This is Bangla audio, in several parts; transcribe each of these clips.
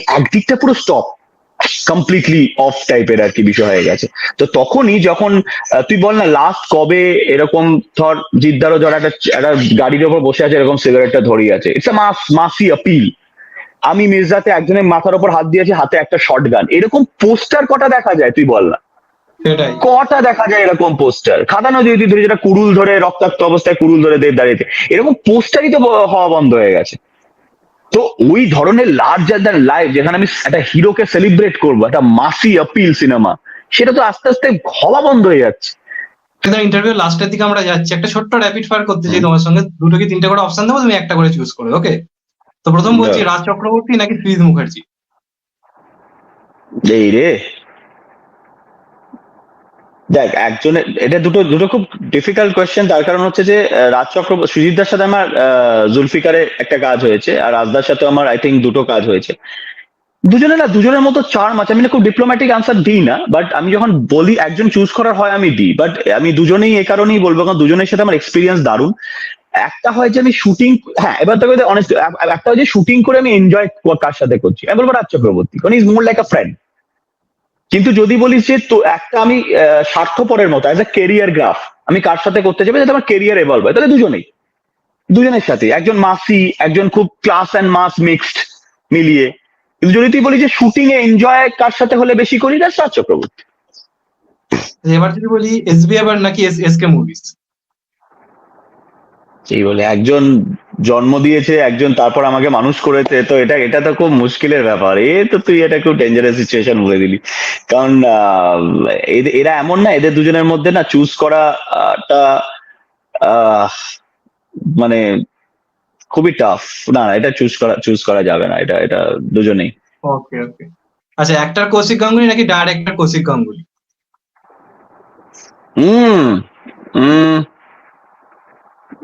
একদিকটা পুরো স্টপ কমপ্লিটলি অফ টাইপের আর কি বিষয় হয়ে গেছে। তো তখনই যখন তুই বল না লাস্ট কবে এরকম ধর জিদ্দারও যারা একটা একটা গাড়ির ওপর বসে আছে এরকম সিগারেটটা ধরিয়ে আছে। ইটস মাস মাসি আপিল আমি মির্জাতে একজনের মাথার ওপর হাত দিয়েছি হাতে একটা শর্ট গান এরকম পোস্টার কটা দেখা যায় তুই বল না? কটা দেখা যায় এরকম পোস্টার খাদানো যদি ধরে যেটা কুড়ুল ধরে রক্তাক্ত অবস্থায় কুড়ুল ধরে দে- দাঁড়িয়েছে। এরকম পোস্টারই তো হওয়া বন্ধ হয়ে গেছে। তো ওই ধরনের লার্জার দ্যান লাইফ যেখানে আমি একটা হিরোকে সেলিব্রেট করব একটা মাসি আপিল সিনেমা সেটা তো আস্তে আস্তে হওয়া বন্ধ হয়ে যাচ্ছে। ইন্টারভিউ লাস্টের দিকে আমরা যাচ্ছি একটা ছোট্ট র্যাপিড ফায়ার করতে চাই তোমার সঙ্গে দুটো কি তিনটে করে অপশন দেবো তুমি একটা করে চুজ করবে ওকে তো প্রথম বলছি রাজ চক্রবর্তী নাকি শ্রীজ মুখার্জি? এই রে। দেখ, একজনের, এটা দুটো দুটো খুব ডিফিকাল্ট কোয়েশ্চেন তার কারণ হচ্ছে যে রাজ চক্রবর্তী সুজিতদার সাথে আমার জুলফিকারে একটা কাজ হয়েছে, আর রাজদার সাথে আমার আই থিঙ্ক দুটো কাজ হয়েছে। দুজনে না, দুজনের মতো চার্ম আছে, আমি না খুব ডিপ্লোম্যাটিক আনসার দিই না বাট আমি যখন বলি, একজন চুজ করার হয়, আমি দিই বাট আমি দুজনেই এ কারণেই বলব, কারণ দুজনের সাথে আমার এক্সপিরিয়েন্স দারুণ। একটা হয় যে আমি শুটিং হ্যাঁ এবার তোকে অনেস্ট একটা হয় যে শুটিং করে আমি এনজয় কার সাথে করছি? আমি বলব রাজ চক্রবর্তী কারণ is more like a friend কিন্তু যদি বলিস যে তো একটা আমি স্বার্থপরের মতো অ্যাজ এ কেরিয়ার গ্রাফ আমি কার সাথে করতে যাব? যাতে আমার কেরিয়ার এভলভ হয়। তাহলে দুজনেই। দুজনের সাথে একজন মাসি, একজন খুব ক্লাস অ্যান্ড মাস মিক্সড মিলিয়ে। কিন্তু যদি তুই বলি যে শুটিং এ এনজয় কার সাথে হলে বেশি করি না রাজ চক্রবর্তী এবার যদি বলি এস বি এবার নাকি এস কে মুভিস সেই বলে একজন জন্ম দিয়েছে একজন তারপর আমাকে মানুষ করেছে তো এটা এটা তো খুব মুশকিলের ব্যাপার। এ তো তুই এটা খুব ডেঞ্জারাস সিচুয়েশন বলে দিলি। কারণ এরা এমন না এদের দুজনের মধ্যে না চুজ করাটা মানে খুবই টাফ না এটা চুজ করা চুজ করা যাবে না এটা এটা দুজনেই। ওকে ওকে আচ্ছা অ্যাক্টর কৌশিক গাঙ্গুলি নাকি director Kaushik Ganguly? Hmm hmm.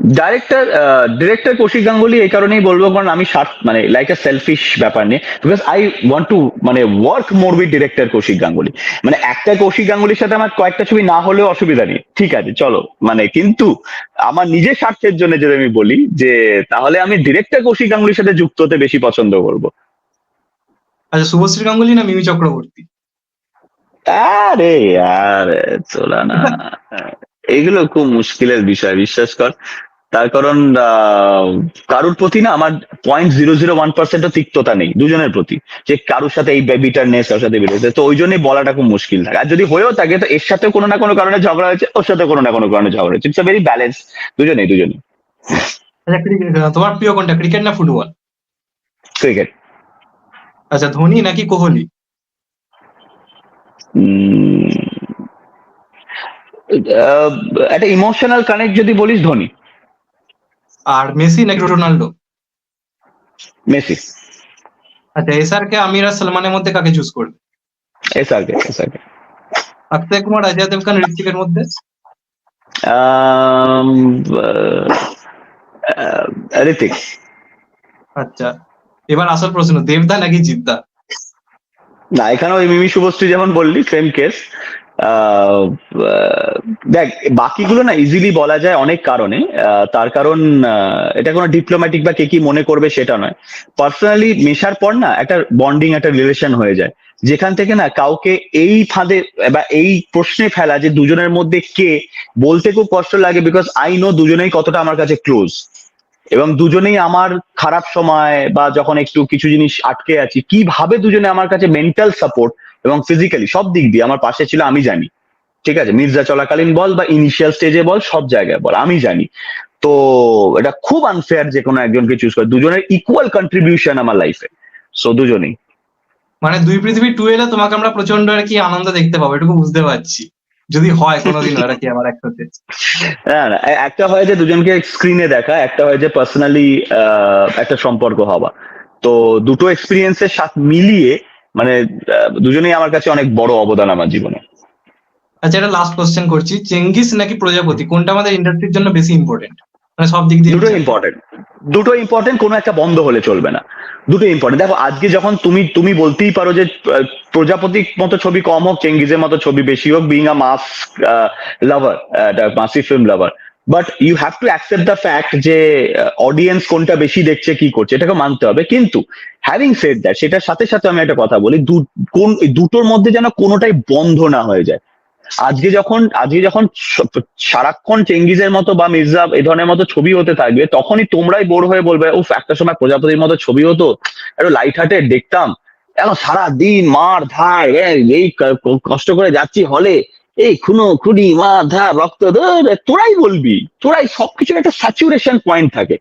Director director Kaushik Ganguly এই কারণেই বলব কারণ আমি স্বার্থ মানে লাইক আ সেলফিশ ব্যাপার নিয়ে বিকজ আই ওয়ান্ট টু মানে work more with director Kaushik Ganguly মানে একটা কৌশিক গাঙ্গুলির সাথে আমার কয়েকটা ছবি না হলেও অসুবিধা নেই। ঠিক আছে চলো। মানে কিন্তু আমার নিজের স্বার্থের জন্য যদি আমি বলি যে তাহলে আমি ডিরেক্টর কৌশিক গাঙ্গুলির সাথে যুক্ত হতে বেশি পছন্দ করব। আচ্ছা শুভশ্রী গাঙ্গুলি না মিমি চক্রবর্তী? আরে আরে তোলা না। এগুলো খুব মুশকিলের বিষয় বিশ্বাস কর। তার কারণ কারুর প্রতি না আমার পয়েন্ট জিরো জিরো ওয়ান পার্সেন্টও তিক্ততা নেই দুজনের প্রতি যে কারুর সাথে এই বিটারনেস কারোর সাথে বিটারনেস তো ওই জন্যই বলাটা খুব মুশকিল থাকে। আর যদি হয়েও থাকে তো এর সাথে কোনো না কোনো কারণে ঝগড়া হয়েছে ওর সাথে কোনো না কোনো কারণে ঝগড়া হয়েছে। ইটস ভেরি ব্যালেন্স দুজনেই দুজনে আচ্ছা তোমার প্রিয় কোনটা ক্রিকেট না ফুটবল ক্রিকেট আচ্ছা ধোনি নাকি কোহলি? একটা ইমোশনাল কানেক্ট যদি বলিস ধোনি। আর মেসি নাকি রোনাল্ডো? মেসি। আচ্ছা এসআর কে আমির আর সালমানের মধ্যে কাকে চুজ করবে? S R K S R K Akshay Kumar Ajay Devgan ঋত্বিকের মধ্যে? ঋতিক আচ্ছা এবার আসল প্রশ্ন দেবদা নাকি জিদ্দা? না এখানে ওই মিমি শুভশ্রী যেমন বললি সেম কেস দেখ, বাকিগুলো না ইজিলি বলা যায় অনেক কারণে। তার কারণ এটা কোনো ডিপ্লোম্যাটিক বা কে কি মনে করবে সেটা নয়। পার্সোনালি মেশার পর না একটা বন্ডিং একটা রিলেশন হয়ে যায়। যেখান থেকে না কাউকে এই ফাঁদে বা এই প্রশ্নে ফেলা যে দুজনের মধ্যে কে, বলতে খুব কষ্ট লাগে বিকজ আই নো দুজনেই কতটা আমার কাছে ক্লোজ এবং দুজনেই আমার খারাপ সময় বা যখন একটু কিছু জিনিস আটকে আছি, কীভাবে দুজনে আমার কাছে মেন্টাল সাপোর্ট এবং ফিজিক্যালি সব দিক দিয়ে আমার পাশে ছিল আমি জানি। ঠিক আছে? মির্জা চলাকালীন বল বা ইনিশিয়াল স্টেজে বল সব জায়গায় বল আমি জানি। তো এটা খুব আনফেয়ার যে কোনো একজনকে চুজ করে। দুজনের ইকুয়াল কন্ট্রিবিউশন আমার লাইফে সো দুজনেই। মানে দুই পৃথিবী টু এলে তোমাকে আমরা প্রচণ্ড আর কি আনন্দ দেখতে পাবো এটুকু বুঝতে পারছি। যদি হয় কোনোদিন আর কি আমার একসাথে। না না একটা হয় যে দুজনকে স্ক্রিনে দেখা একটা হয় যে পার্সোনালি একটা সম্পর্ক হওয়া। তো দুটো এক্সপিরিয়েন্সের সাথে মিলিয়ে মানে দুজনেই আমার কাছে অনেক বড় অবদান আমার জীবনে। আচ্ছা এটা লাস্ট কোশ্চেন করছি। চেঙ্গিস নাকি প্রজাপতি? কোনটা আমাদের ইন্ডাস্ট্রির জন্য বেশি ইম্পর্টেন্ট মানে সব দিক দিয়ে দুটো ইম্পর্টেন্ট দুটো ইম্পর্টেন্ট কোনো একটা বন্ধ হলে চলবে না। দুটো ইম্পর্টেন্ট দেখো আজকে যখন তুমি তুমি বলতেই পারো যে প্রজাপতির মতো ছবি কম হোক চেঙ্গিজের মতো ছবি বেশি হোক বিং আ মাস লাভার মাসি film lover but you have to accept the fact যে অডিয়েন্স কোনটা বেশি দেখছে, কি করছে এটাকে মানতে হবে। কিন্তু হ্যাভিং সেড দ্যাট সেটার সাথে সাথে আমি একটা কথা বলি কোন দুটোর মধ্যে যেন কোনোটাই বন্ধ না হয়ে যায়। আজকে যখন আজকে যখন সারাক্ষণ চেঙ্গিজের মতো বা মির্জা এই ধরনের মতো ছবি হতে থাকবে, তখনই তোমরাই বোর হয়ে বলবে, উফ, একটা সময় প্রজাপতির মতো ছবি হতো, একটু লাইট হার্টে দেখতাম। এখন সারাদিন মার ধার, এই কষ্ট করে যাচ্ছি হলে এই খুনো, খুনি মার ধার রক্ত তোরাই বলবি। তোরাই সবকিছুর একটা স্যাচুরেশন পয়েন্ট থাকে।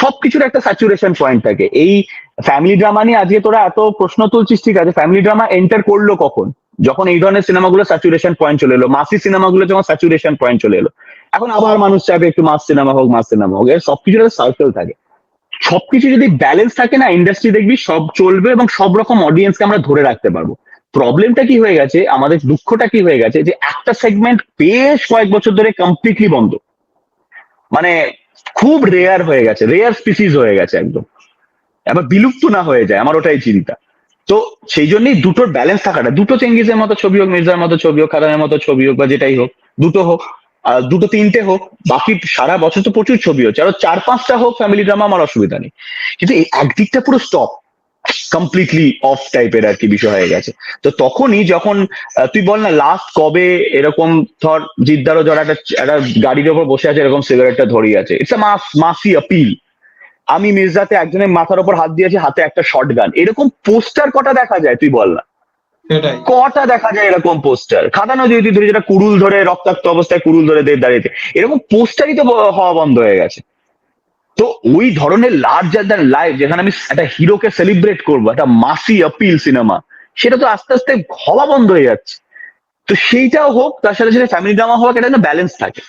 সবকিছুর একটা স্যাচুরেশন পয়েন্ট থাকে। এই ফ্যামিলি ড্রামা নিয়ে আজকে তোরা এত প্রশ্ন তুলছিস, ঠিক আছে? ফ্যামিলি ড্রামা এন্টার করল কখন? যখন এই ধরনের সিনেমাগুলো স্যাচুরেশন পয়েন্ট চলে এলো, মাসি সিনেমাগুলো যখন স্যাচুরেশন পয়েন্ট চলে এলো। এখন আবার মানুষ চাইবে একটু মাস সিনেমা হোক, মাস সিনেমা হোক। এর সবকিছুর একটা সার্কেল থাকে। সবকিছু যদি ব্যালেন্স থাকে না ইন্ডাস্ট্রি দেখবি সব চলবে এবং সব রকম অডিয়েন্সকে আমরা ধরে রাখতে পারব। প্রবলেমটা কি হয়ে গেছে? আমাদের দুঃখটা কি হয়ে গেছে? যে একটা সেগমেন্ট বেশ কয়েক বছর ধরে কমপ্লিটলি বন্ধ। মানে খুব রেয়ার হয়ে গেছে রেয়ার স্পিসিস হয়ে গেছে একদম। এবার বিলুপ্ত না হয়ে যায়, আমার ওটাই চিন্তা। তো সেই জন্যই দুটোর ব্যালেন্স থাকাটা, দুটো চেঙ্গিজের মতো ছবি হোক মির্জার মতো ছবি হোক খাদানের মতো ছবি হোক বা যেটাই হোক, দুটো হোক, আর দুটো তিনটে হোক, বাকি সারা বছর তো প্রচুর ছবি হচ্ছে। আরও চার পাঁচটা হোক ফ্যামিলি ড্রামা আমার অসুবিধা নেই। কিন্তু একদিকটা পুরো স্টপ কমপ্লিটলি অফ টাইপের আর কি বিষয় হয়ে গেছে। তো তখনই যখন তুই বল না লাস্ট কবে এরকম ধর জিদ্দারও ধর একটা একটা গাড়ির ওপর বসে আছে এরকম সিগারেটটা ধরিয়ে আছে। ইটস আ মাস মাসি আপিল আমি মির্জাতে একজনের মাথার ওপর হাত দিয়েছি হাতে একটা শর্ট গান এরকম পোস্টার কটা দেখা যায় তুই বল না? কটা দেখা যায় এরকম পোস্টার খাদানো যদি তুই ধরে যেটা কুড়ুল ধরে রক্তাক্ত অবস্থায় কুড়ুল ধরে দে- দাঁড়িয়েছে। এরকম পোস্টারই তো হওয়া বন্ধ হয়ে গেছে। তো ওই ধরনের লার্জার দ্যান লাইফ যেখানে আমি একটা হিরোকে সেলিব্রেট করব, একটা মাসি আপিল সিনেমা সেটা তো আস্তে আস্তে হওয়া বন্ধ হয়ে যাচ্ছে। তো সেইটাও হোক, তার সাথে সাথে ফ্যামিলি ড্রামা হোক, এটা যেন ব্যালেন্স থাকে।